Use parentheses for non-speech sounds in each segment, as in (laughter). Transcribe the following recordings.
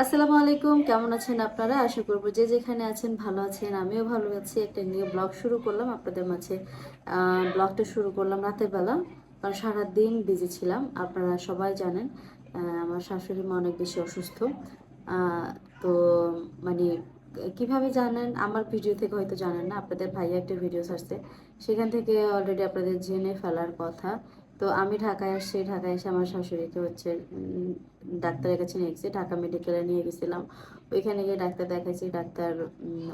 আসসালামু আলাইকুম, কেমন আছেন আপনারা? আশা করব যে যেখানে আছেন ভালো আছেন, আমিও ভালো আছি। একটা নিয়ে ব্লগ শুরু করলাম আপনাদের মাঝে। ব্লগটা শুরু করলাম রাতের বেলা। কারণ সারাদিন বিজি ছিলাম, আপনারা সবাই জানেন। আমার শাশুড়ি মা অনেক বেশি অসুস্থ। তো মানে কীভাবে জানেন? আমার ভিডিও থেকে হয়তো জানেন না, আপনাদের ভাইয়া একটা ভিডিও ছাড়ছে। সেখান থেকে অলরেডি আপনাদের জেনে ফেলার কথা। তো আমি ঢাকায় আসছি, ঢাকায় এসে আমার শাশুড়িকে হচ্ছে ডাক্তারের কাছে নিয়ে গেছি, ঢাকা মেডিকেলে নিয়ে গেছিলাম। ওইখানে গিয়ে ডাক্তার দেখাইছি, ডাক্তার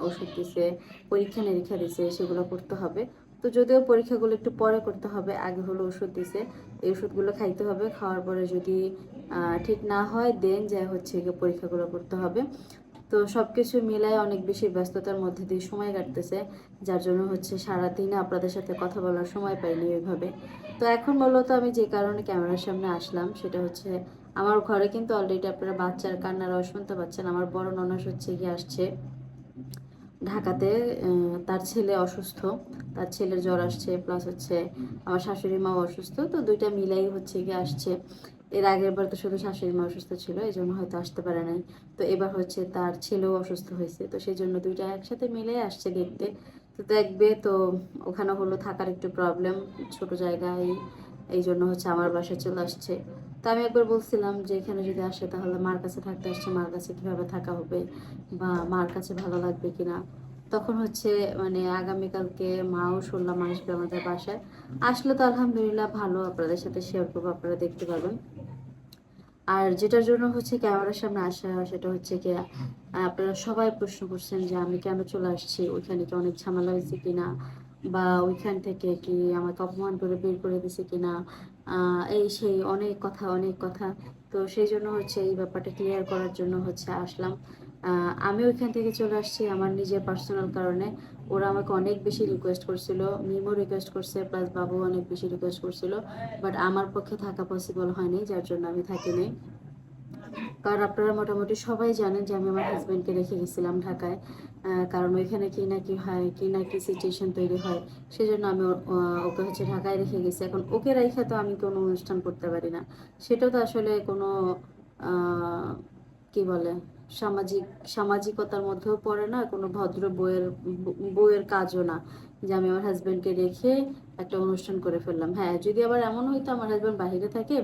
ওষুধ দিছে, পরীক্ষা নিরীক্ষা দিছে, সেগুলো করতে হবে। তো যদিও পরীক্ষাগুলো একটু পরে করতে হবে, আগে হলো ওষুধ দিছে, এই ওষুধগুলো খাইতে হবে, খাওয়ার পরে যদি ঠিক না হয়, দেন যা হচ্ছে গিয়ে পরীক্ষাগুলো করতে হবে। তো সব কিছু মিলায় অনেক বেশি ব্যস্ততার মধ্যে দিয়ে সময় কাটতেছে, যার জন্য হচ্ছে সারাদিনে আপনাদের সাথে কথা বলার সময় পাইনি ওইভাবে। তো এখন মূলত আমি যে কারণে ক্যামেরার সামনে আসলাম, সেটা হচ্ছে আমার ঘরে কিন্তু অলরেডি আপনারা বাচ্চার কান্নার আওয়াজ শুনতে পাচ্ছেন, আমার বড় ননাস হচ্ছে গিয়ে আসছে ঢাকাতে তার ছেলে অসুস্থ, তার ছেলের জ্বর আসছে প্লাস হচ্ছে আমার শাশুড়ি মাও অসুস্থ, তো দুইটা মিলাই হচ্ছে গিয়ে আসছে। এর আগের বার তো শুধু শাশুড়ি মা অসুস্থ ছিল, এই জন্য হয়তো আসতে পারে নাই। তো এবার হচ্ছে তার ছেলেও অসুস্থ হয়েছে, তো সেই জন্য দুইটা একসাথে মিলে আসছে দেখতে তো দেখবে তো ওখানে হলো থাকার একটু প্রবলেম ছোট জায়গায়, এই জন্য হচ্ছে আমার বাসায় চলে আসছে। তো আমি একবার বলছিলাম যে এখানে যদি আসে তাহলে মার কাছে থাকতে আসছে, মার কাছে কীভাবে থাকা হবে বা মার কাছে ভালো লাগবে কিনা। তখন হচ্ছে মানে আগামীকালকে মাও শুনলাম আসবে আমাদের বাসায়। আসলে তো আলহামদুলিল্লাহ ভালো, আপনাদের সাথে শেয়ার করব, আপনারা দেখতে পাবেন আর যেটার জন্য হচ্ছে ক্যামেরার সামনে আসা সেটা হচ্ছে কি আপনারা সবাই প্রশ্ন করছেন যে আমি কেন চলে আসছি, ওইখানে কি অনেক ঝামেলা হয়েছে কিনা? বা ওইখান থেকে কি আমাকে অপমান করে বের করে দিছে কিনা? এই সেই অনেক কথা অনেক কথা। তো সেই জন্য হচ্ছে এই ব্যাপারটা ক্লিয়ার করার জন্য হচ্ছে আসলাম। আমি ওইখান থেকে চলে আসছি আমার নিজের পার্সোনাল কারণে। ওরা আমাকে অনেক বেশি রিকোয়েস্ট করছিল, মিমও রিকোয়েস্ট করছে প্লাস বাবু অনেক বেশি রিকোয়েস্ট করছিল বাট আমার পক্ষে থাকা পসিবল হয়নি, যার জন্য আমি থাকিনি। কারণ আপনারা মোটামুটি সবাই জানেন যে আমি আমার হাজবেন্ডকে রেখে গেছিলাম ঢাকায় কারণ ওইখানে কি না কি হয়, কি না কি সিচুয়েশন তৈরি হয়, সেজন্য আমি ওকে হচ্ছে ঢাকায় রেখে গেছি। এখন ওকে রেখে তো আমি কোনো অনুষ্ঠান করতে পারি না। সেটাও তো আসলে কোনো কি বলে? সামাজিক, সামাজিকতার মধ্যেও পড়ে না, কোনো ভদ্র বইয়ের বইয়ের কাজও না। যে আমি আমার হাজবেন্ডকে রেখে একটা অনুষ্ঠান করে ফেললাম। হ্যাঁ যদি আবার এমন হইতো আমার হাজবেন্ড বাইরে থাকে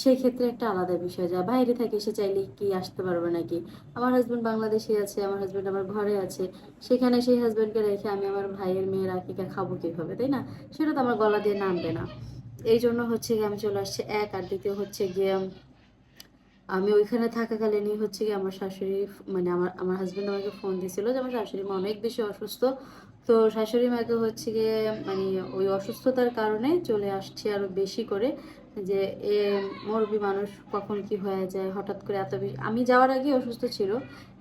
সেই ক্ষেত্রে একটা আলাদা বিষয়। যা বাইরে থাকে, সে চাইলে কি আসতে পারবে নাকি? আমার হাজবেন্ড বাংলাদেশে আছে, আমার হাজবেন্ড আমার ঘরে আছে। সেখানে সেই হাজবেন্ডকে রেখে আমি আমার ভাইয়ের মেয়ের আকিকা খাব কীভাবে, তাই না? সেটা তো আমার গলা দিয়ে নামবে না। এই জন্য হচ্ছে গিয়ে আমি চলে আসছি এক, আর দ্বিতীয় হচ্ছে গিয়ে আমি ওইখানে থাকাকালীনই হচ্ছে কি আমার শাশুড়ি মানে আমার আমার হাজব্যান্ড আমাকে ফোন দিছিল যে আমার শাশুড়ি মা অনেক বেশি অসুস্থ। তো শাশুড়ি মাকে হচ্ছে গিয়ে মানে ওই অসুস্থতার কারণে চলে আসছে আরও বেশি করে যে এ মুরব্বী মানুষ কখন কি হয়ে যায়? হঠাৎ করে এত বেশি আমি যাওয়ার আগে অসুস্থ ছিল।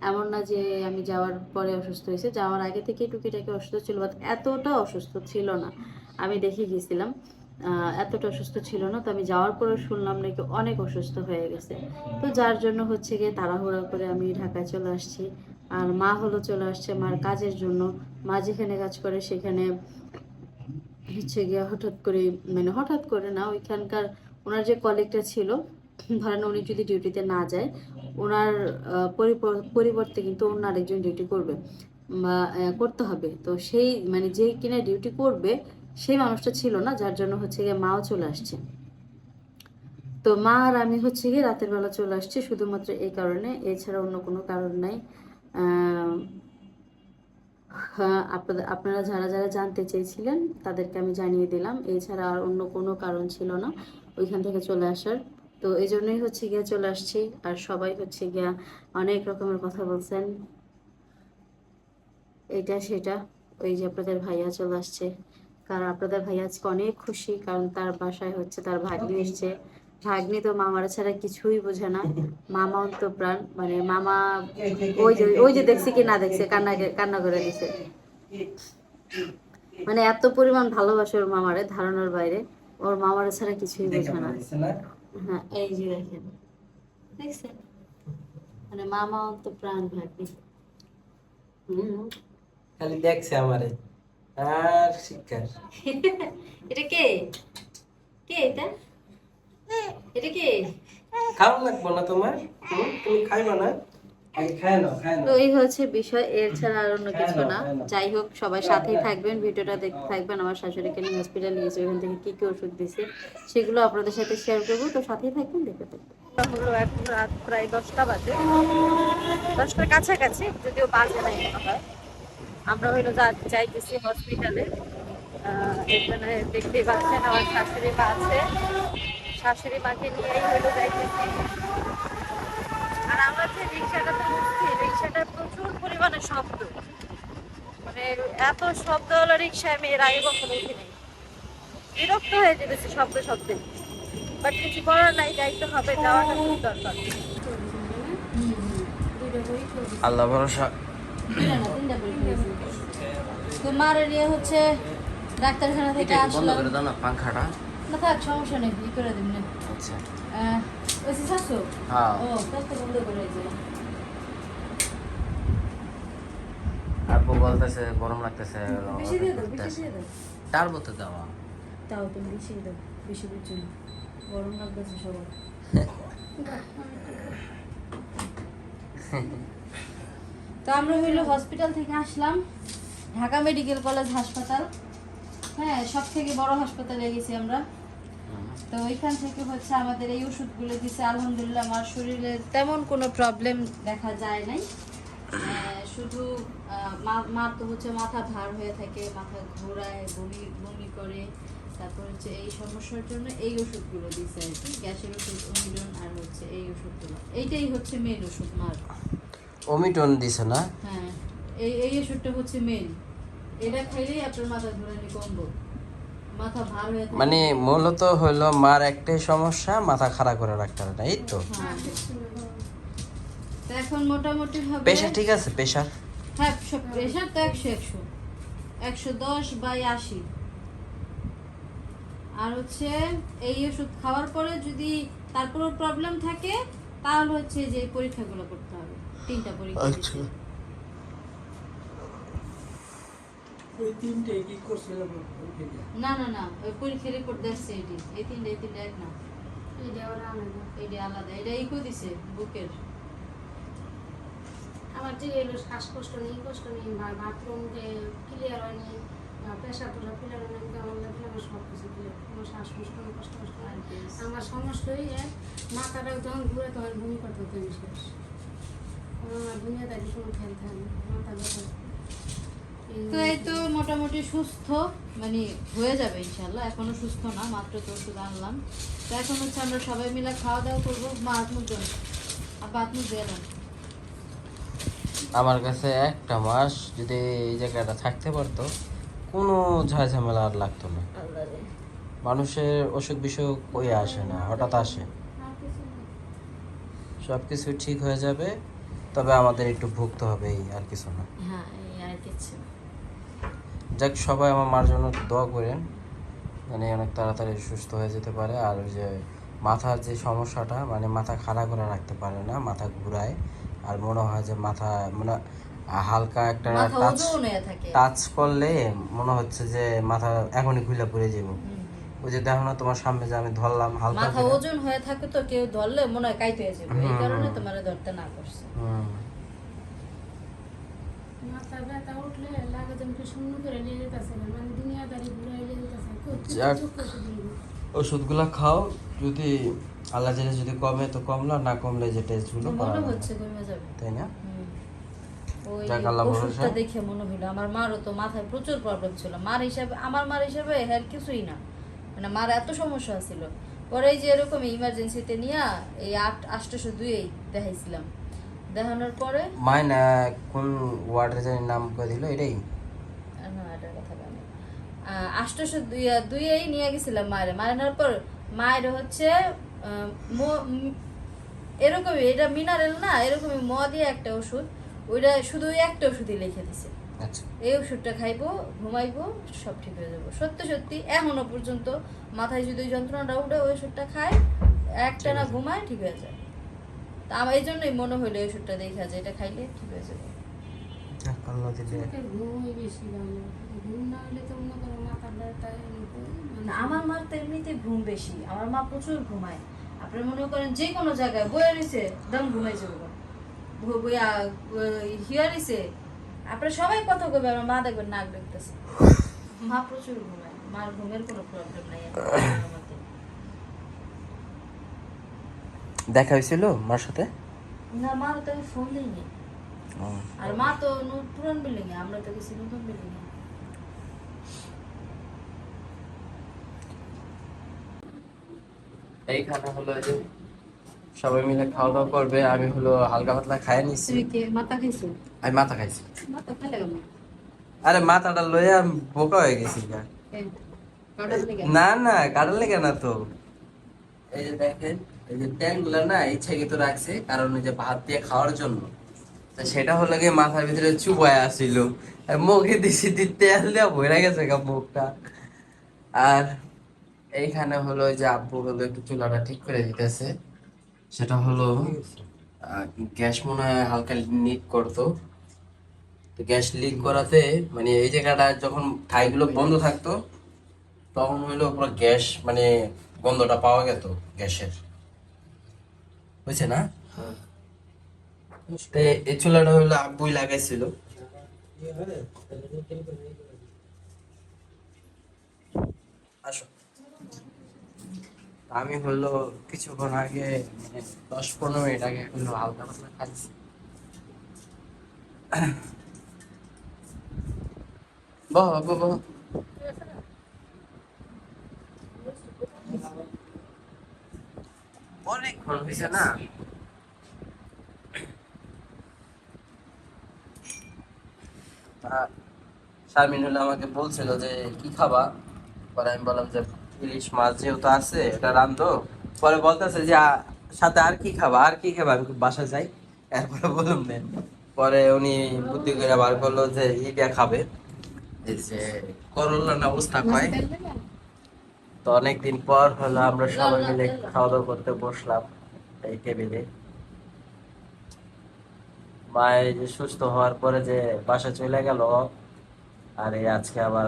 এমন না যে আমি যাওয়ার পরে অসুস্থ হয়েছে যাওয়ার আগে থেকে টুকিটাকি অসুস্থ ছিল বাট এতটা অসুস্থ ছিল না। আমি দেখে গেছিলাম আহ, এতটা অসুস্থ ছিল না, তো আমি যাওয়ার পরে শুনলাম নাকি অনেক অসুস্থ হয়ে গেছে। তো যার জন্য হচ্ছে গিয়ে তাড়াহুড়া করে আমি ঢাকায় চলে আসছি। আর মা হলো চলে আসছে মার কাজের জন্য। মা যেখানে কাজ করে সেখানে হচ্ছে গিয়ে হঠাৎ করে মানে হঠাৎ করে না, ওইখানকার ওনার যে কলিগটা ছিল, ধরেন উনি যদি ডিউটিতে না যায়, ওনার পরিবর্তে কিন্তু অন্য আরেকজন ডিউটি করবে। করতে হবে। তো সেই মানে যে কিনা ডিউটি করবে সেই মানুষটা ছিল না, যার জন্য হচ্ছে গিয়ে মাও চলে আসছে। তো মা আর আমি হচ্ছে গিয়ে রাতের বেলা চলে আসছি, শুধুমাত্র এই কারণে। এছাড়া অন্য কোনো কারণ নাই। হ্যাঁ আপনাদের, আপনারা যারা যারা জানতে চেয়েছিলেন, তাদেরকে আমি জানিয়ে দিলাম। এছাড়া আর অন্য কোনো কারণ ছিল না ওইখান থেকে চলে আসার। তো এই জন্যই হচ্ছে গিয়ে চলে আসছি। আর সবাই হচ্ছে গিয়া অনেক রকমের কথা বলছেন। এটা, সেটা। ওই যে আপনাদের ভাইয়া চলে আসছে। কারণ আপনাদের ভাইয়া আজকে অনেক খুশি কারণ তার বাসায় হচ্ছে তার ভাগ্নি এসছে। ভাগ্নি তো মামারা ছাড়া কিছুই বোঝে না। মামা অন্ত প্রাণ মানে মামা ওই যে ওই যে দেখছি কি না দেখছে কান্না কান্না করে দিছে। মানে এত পরিমাণ ভালোবাসে ওর মামারে ধারণার বাইরে ওর মামারা ছাড়া কিছুই বোঝে না? হ্যাঁ এই যে দেখেন দেখছেন? মানে মামা অন্ত প্রাণ ভাগ্নি। হুম। খালি দেখছে আমারে। আর শিক্ষার (laughs) এটা কে? কে এটা? এটা কে? খাওয়া লাগবো না তোমার? তুমি খাইবা না? এই হচ্ছে বিষয় এর ছাড়া আর অন্য কিছু হ্যাঁ, না। হ্যাঁ, যাই হোক সবাই সাথেই থাকবেন ভিডিওটা দেখতে থাকবেন আমার শাশুড়িকে নিয়ে হসপিটাল নিয়েছে ওখান থেকে কি কি ওষুধ দিছে সেগুলো আপনাদের সাথে শেয়ার করব। তো সাথেই থাকবেন দেখতে থাকবেন। হলো এখন রাত প্রায় দশটা বাজে। দশটার কাছাকাছি যদিও বাজে নাই হয় আমরা হইল যা যাইতেছি হসপিটালে এখানে দেখতেই পাচ্ছেন আমার শাশুড়ি মা আছে। শাশুড়ি মাকে নিয়েই হইল যাইতেছি। আর আমরা যে রিক্সাটাতে উঠছি রিক্সাটা প্রচুর পরিমাণে শব্দ। মানে এত শব্দওয়ালা রিক্সায় আমি এর আগে কখনো উঠিনি বিরক্ত হয়ে যেতেছে শব্দ শব্দে। বাট কিছু করার নাই যাইতে হবে যাওয়াটা খুব দরকার। আল্লাহ ভরসা। তো ইয়ে হচ্ছে ডাক্তারখানা থেকে আসলাম। দাও না পাংখাটা। না থাক সমস্যা নেই ই করে দিন আচ্ছা। ওই শাশু? হ্যাঁ। ও কষ্ট বন্ধ করে দিয়েছে। আপু বলতেছে গরম লাগতেছে বেশি দিয়ে দাও বেশি দিয়ে দাও। তার মতো দেওয়া। তাও তুমি বেশি দাও বেশি বুঝছ গরম লাগতেছে সবার। (laughs) তো আমরা হইল হসপিটাল থেকে আসলাম ঢাকা মেডিকেল কলেজ হাসপাতাল। হ্যাঁ সব থেকে বড় হাসপাতালে গেছি আমরা। তো ওইখান থেকে হচ্ছে আমাদের এই ওষুধগুলো দিছে আলহামদুলিল্লাহ আমার শরীরে তেমন কোনো প্রবলেম দেখা যায় নাই। শুধু মা- মার তো হচ্ছে মাথা ভার হয়ে থাকে মাথা ঘোরায় বমি বমি করে। তারপর হচ্ছে এই সমস্যার জন্য এই ওষুধগুলো দিছে আর কি গ্যাসের ওষুধ অমিডন আর হচ্ছে এই ওষুধগুলো। এইটাই হচ্ছে মেন ওষুধ মার। ওমিটন দিছে না? হ্যাঁ এই এই ওষুধটা হচ্ছে মেইন এটা খাইলেই আপনার মাথা ঘোরানি কমবো। মাথা ভার হয়ে মানে মূলত হলো মার একটাই সমস্যা মাথা খারাপ করে রাখতে পারে না এই তো? হ্যাঁ। এখন মোটামুটি ভাবে পেশা ঠিক আছে? পেশা হ্যাঁ সব প্রেশার তো একশো একশো। একশো দশ বাই আশি। আর হচ্ছে এই ওষুধ খাওয়ার পরে যদি তারপরেও প্রবলেম থাকে তাহলে হচ্ছে যে পরীক্ষাগুলো করতে হবে। তিনটা পরীক্ষা আচ্ছা। ওই তিনটে কি করছিলাম না না না ওই পরীক্ষার রিপোর্ট দেখছে এটি। এই তিনটা এই তিনটা এক না। এইটা আলাদা। এটা ইকো দিছে বুকের। আমার যে এলো শ্বাসকষ্ট নেই কষ্ট নেই বা বাথরুম যে ক্লিয়ার হয়নি প্রেশার টেশার ক্লিয়ার হয়নি আমার লাগলে আমার সব কিছু ক্লিয়ার আমার শ্বাসকষ্ট নেই কষ্ট কষ্ট নেই। আমার সমস্যাই এক মাথাটা যখন ঘুরে তখন ভূমি করতে হতো শেষ। তো এই তো মোটামুটি সুস্থ মানে হয়ে যাবে ইনশাল্লাহ এখনও সুস্থ না মাত্র তো ওষুধ আনলাম। তো এখন হচ্ছে আমরা সবাই মিলে খাওয়া দাওয়া করব। মা ধোন। আর হাত মুখ আমার কাছে একটা মাস যদি এই জায়গাটা থাকতে পারতো কোনো ঝামেলা আর লাগতো না। মানুষের অসুখ বিসুখ কই আসে না হঠাৎ আসে। সব কিছু ঠিক হয়ে যাবে তবে আমাদের একটু ভুগতে হবে এই আর কিছু না। হ্যাঁ এই আর কিচ্ছু যাক সবাই আমার মার জন্য দোয়া করেন মানে অনেক তাড়াতাড়ি সুস্থ হয়ে যেতে পারে। আর ওই যে মাথার যে সমস্যাটা মানে মাথা খাড়া করে রাখতে পারে না মাথা ঘুরায়। আর মনে হয় যে মাথা মানে হালকা একটা টাচ টাচ করলে মনে হচ্ছে যে মাথা এখনই খুলে পড়ে যাব। ওই যে দেখো না তোমার সামনে যে আমি ধরলাম হালকা মাথা ওজন হয়ে থাকে তো কেউ ধরলে মনে হয় কাইতে যাবে। এই কারণে। তোমার ধরতে না করছে মাথা ব্যথা উঠলে লাগে যেন কি শূন্য করে নিয়ে যেতেছে মানে দুনিয়াদারি ঘুরে নিয়ে যেতেছে। যাক। চোখ কষে দিল। ওষুধগুলো খাও যদি আল্লাহ জেনে যদি কমে তো কমলো না কমলে যে টেস্টগুলো করা মনে হচ্ছে কমে যাবে। তাই না? যাক আল্লাহ ওষুধটা ভরসা। দেখে মনে হইল আমার মারও তো মাথায় প্রচুর প্রবলেম ছিল। মার হিসাবে আমার মার হিসাবে হের কিছুই না। মানে মার এত সমস্যা ছিল। পরে যে এরকম ইমার্জেন্সিতে নিয়ে এই আট আটশোশো দুইয়েই দেখাইছিলাম। দেখানোর পরে মাইন কোন ওয়ার্ডের নাম করে দিল এটাই? না এটার কথা জানি আটশোশো দুই দুইয়েই নিয়ে গেছিলাম মায়ের। নেওয়ার পর মায়ের হচ্ছে এরকমই এটা মিনারেল না এরকমই ম দিয়ে একটা ওষুধ ওইটা শুধু ওই একটা ওষুধই লিখে দিছে। এই ওষুধটা খাইবো ঘুমাইবো সব ঠিক হয়ে যাব। সত্যি সত্যি এখনও পর্যন্ত মাথায় যদি ওই যন্ত্রণাটা উঠে ওই ওষুধটা খায় একটা না ঘুমায় ঠিক হয়ে যায়। তা আমার এই জন্যই মনে হইল এই ওষুধটা দেখা যায় এটা খাইলে ঠিক হয়ে যাবে। হলে মনে আমার মার তো এমনিতে ঘুম বেশি। আমার মা প্রচুর ঘুমায়। আপনি মনে করেন যে কোনো জায়গায় বয়ে রয়েছে দম ঘুমাই যাব বইয়া হিয়া রয়েছে আপনার সবাই কথা কবে আমার মা দেখবেন নাক দেখতেছে মা প্রচুর ঘুমায় মার ঘুমের কোনো প্রবলেম নাই দেখা হয়েছিল মার সাথে? না মা তো আমি ফোন দিইনি। আর মা তো পুরান বিল্ডিং এ আমরা তো গেছি নতুন বিল্ডিং এ এইখানে হলো যে সবাই মিলে খাওয়া দাওয়া করবে আমি হলো হালকা পাতলা খাই নিছি। মাথা খাইছো? আমি মাথা খাইছি। কেন আরে মাথাটা আমি বোকা হয়ে গেছি? না না কাটার লেগে না তো। এই যে দেখেন এই যে ট্যাঙ্কগুলো না ইচ্ছে তো রাখছে কারণ ওই যে ভাত দিয়ে খাওয়ার জন্য। তা সেটা হলো গিয়ে মাথার ভিতরে চুবায় আসিল। মুখে দিছি দি তেল দেওয়া ভরে গেছে গা মুখটা। আর এইখানে হলো যে আব্বু হলো একটু চুলাটা ঠিক করে দিতেছে। সেটা হলো গ্যাস মনে হয় হালকা লিক করতো। তো গ্যাস লিক করাতে মানে এই জায়গাটা যখন ঠাইগুলো বন্ধ থাকতো, তখন হইল পুরো গ্যাস মানে গন্ধটা পাওয়া গেত গ্যাসের। বুঝছে না? এই চুলাটা হইল আব্বুই লাগাইছিল। আসো। আমি হলো কিছুক্ষণ আগে মানে দশ পনেরো মিনিট আগে হলো হালকা পাতলা খাচ্ছি। অনেকক্ষণ হয়েছে না? আমাকে বলছিল যে, কি খাবা? পরে আমি বললাম যে ইলিশ মাছ যেহেতু আছে এটা রান্ধো। পরে বলতেছে যে সাথে আর কি খাবা? আর কি খাবা? আমি বাসা যাই। এরপরে বললাম পরে উনি বুদ্ধি করে বার করল যে ইটা খাবে। এই যে করল্লা না অবস্থা কয়? তো অনেকদিন পর হলো আমরা সবাই মিলে খাওয়া দাওয়া করতে বসলাম এই টেবিলে। মা এই যে সুস্থ হওয়ার পরে যে বাসা চলে গেল আর এই আজকে আবার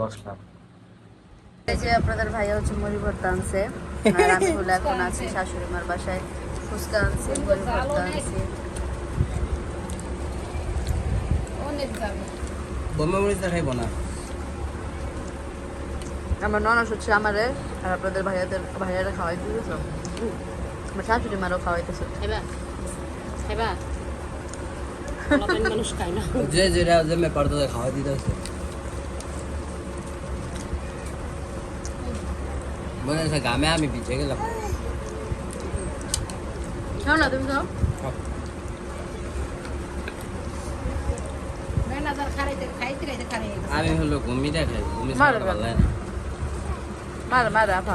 বসলাম। যে আপনাদের ভাইয়া হচ্ছে মুড়ি ভর্তা আনছে আর আমি হলো এখন আছি শাশুড়ি মার বাসায়। ফুচকা আনছি মুড়ি ভর্তা আনছি আমার ননস হচ্ছে আমারে আর আপনাদের ভাইয়াদের ভাইয়ারা খাওয়াই দিতেছে। আমার শাশুড়ি মারও খাওয়াইতেছে (laughs) যে যেটা যে মে পারতো খাওয়া গেলাম। খাও না তুমি খাও। ম্যানেজার খাইতে খাইতে খাইতে খাই আমি হলো ঘুমিটা খাই ঘুমি ভালো লাগে না। মার মার আপা।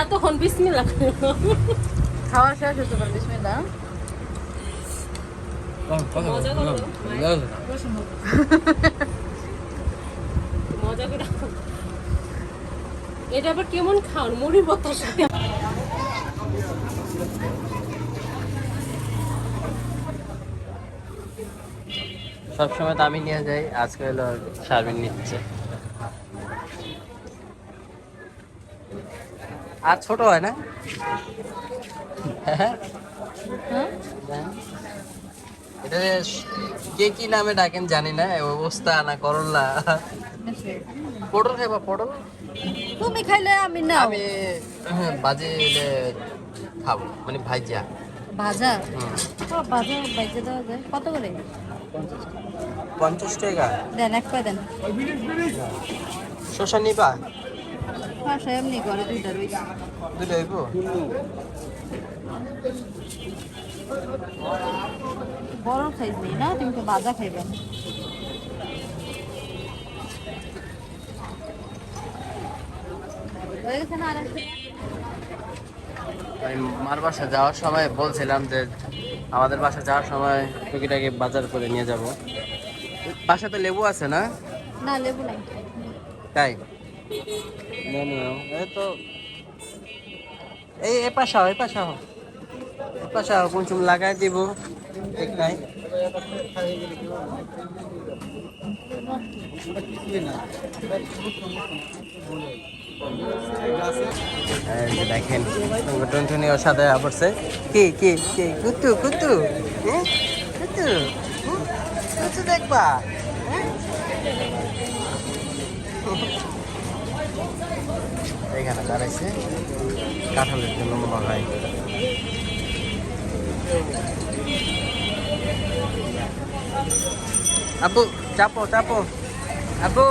এতক্ষণ বিসমিল্লাহ (laughs) খাওয়া শেষ হতে পারে বিসমিল্লা মজা করো। মজা করে এটা আবার কেমন মুড়ি বতাস সবসময় তো আমি নিয়ে যাই আজকে হলো শারমিন নিচ্ছে। আর ছোট হয় না? হ্যাঁ হ্যাঁ। এটা কে কি নামে ডাকেন জানি না অবস্থা না করল্লা পটল খাইবা পটল? তুমি খাইলে আমি না আমি হ্যাঁ, বাজে খাব মানে ভাইজা। ভাজা? হুম। ভাজা ভাজা দেওয়া যায়। কত করে? পঞ্চাশ টাকা। দেন এক পাই দেন। শসা নিবা? এমনি করে দুইটা রয়েছে দুটো হইব? বড় সাইজ নেই না? তুমি তো ভাজা খাইবে। গেছে না আর একটা? আমি মার বাসা যাওয়ার সময় বলছিলাম যে আমাদের বাসা যাওয়ার সময় টুকিটাকি বাজার করে নিয়ে যাব। বাসাতে লেবু আছে না? না লেবু নাই। তাই? এই তো। এই এ পাশাও এ পাশাও এ পাশাও কুঞ্চুম লাগাই দিব ঠিক নাই দেখেন টুনটুনি ওর সাথে পড়ছে। কি কি কি? কুতু কুতু হ্যাঁ? কুতু কুতু দেখবা। হ্যাঁ? এখানে দাঁড়াইছে। কাঁঠালের জন্য মনে হয়। আপু চাপো চাপো আপু